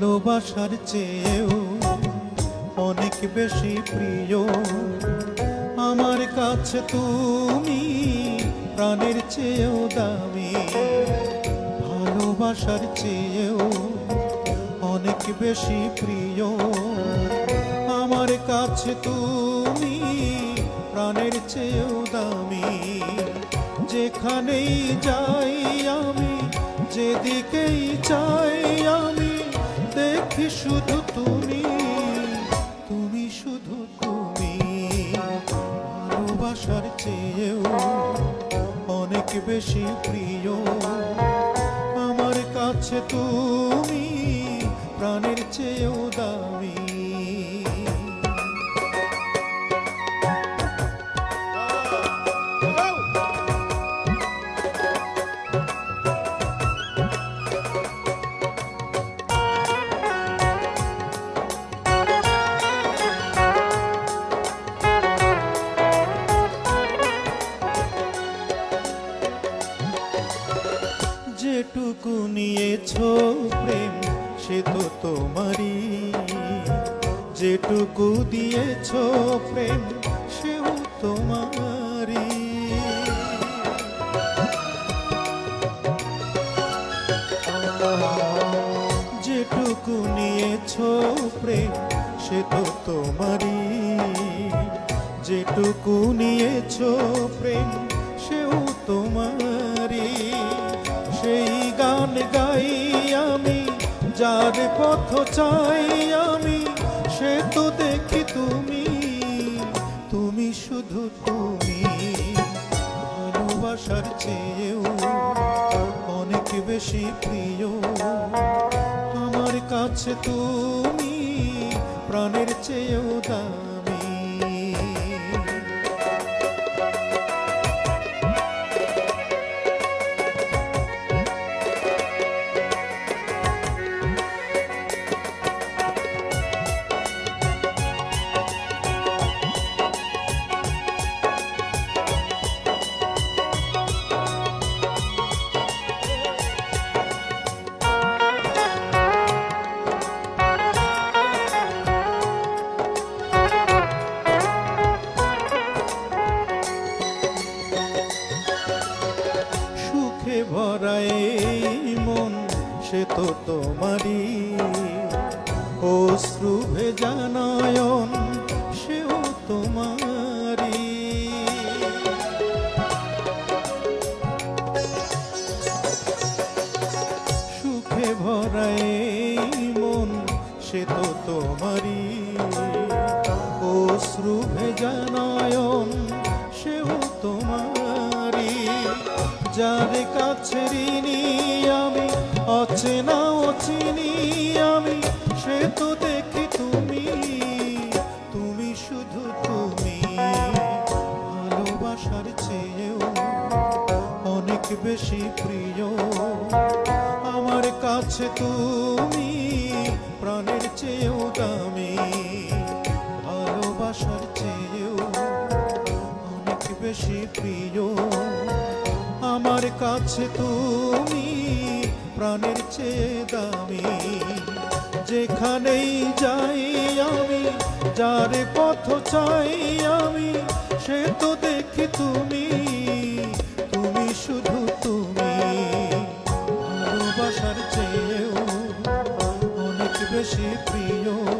ভালোবাসার চেয়েও অনেক বেশি প্রিয়। আমার কাছে তুমি প্রাণের চেয়েও দামি। ভালোবাসার চেয়েও অনেক বেশি প্রিয়। আমার কাছে তুমি প্রাণের চেয়েও দামি। যেখানেই যাই আমি, যেদিকেই চাই আমি শুধু তুমি তুমি শুধু তুমি। ভালোবাসার চেয়েও অনেক বেশি প্রিয়। আমার কাছে তুমি প্রাণের চেয়েও দামি। সে তো তোমারই। যেটুকু দিয়েছ প্রেম, সেও তোমারই। যেটুকু নিয়েছ প্রেম, সে তো তোমারই। যেটুকু নিয়েছ প্রেম, সেও তোমারই। সেই গান গাই যার পথ চাই আমি, সে তো দেখি তুমি। তুমি শুধু তুমি। ভালোবাসার চেয়েও অনেক বেশি প্রিয়। আমার কাছে তুমি প্রাণের চেয়েও দামি। এই মন, সে তো তোমারই। অশ্রু ভেজা সেও তোমারই। সুখে ভরা এই মন, সে তো তোমারই। অশ্রু ভেজা যার কাছে ঋণী আমি, অচেনা অচিনি আমি, সে তো দেখি তুমি তুমি শুধু তুমি। ভালোবাসার চেয়েও অনেক বেশি প্রিয়। আমার কাছে তুমি প্রাণের চেয়েও দামি। ভালোবাসার চেয়েও অনেক বেশি প্রিয়। আমার কাছে তুমি প্রাণের চেয়ে দামি। যেখানেই যাই আমি, যার পথ চাই আমি, সে তো দেখি তুমি তুমি শুধু তুমি। ভালোবাসার চেয়েও অনেক বেশি প্রিয়।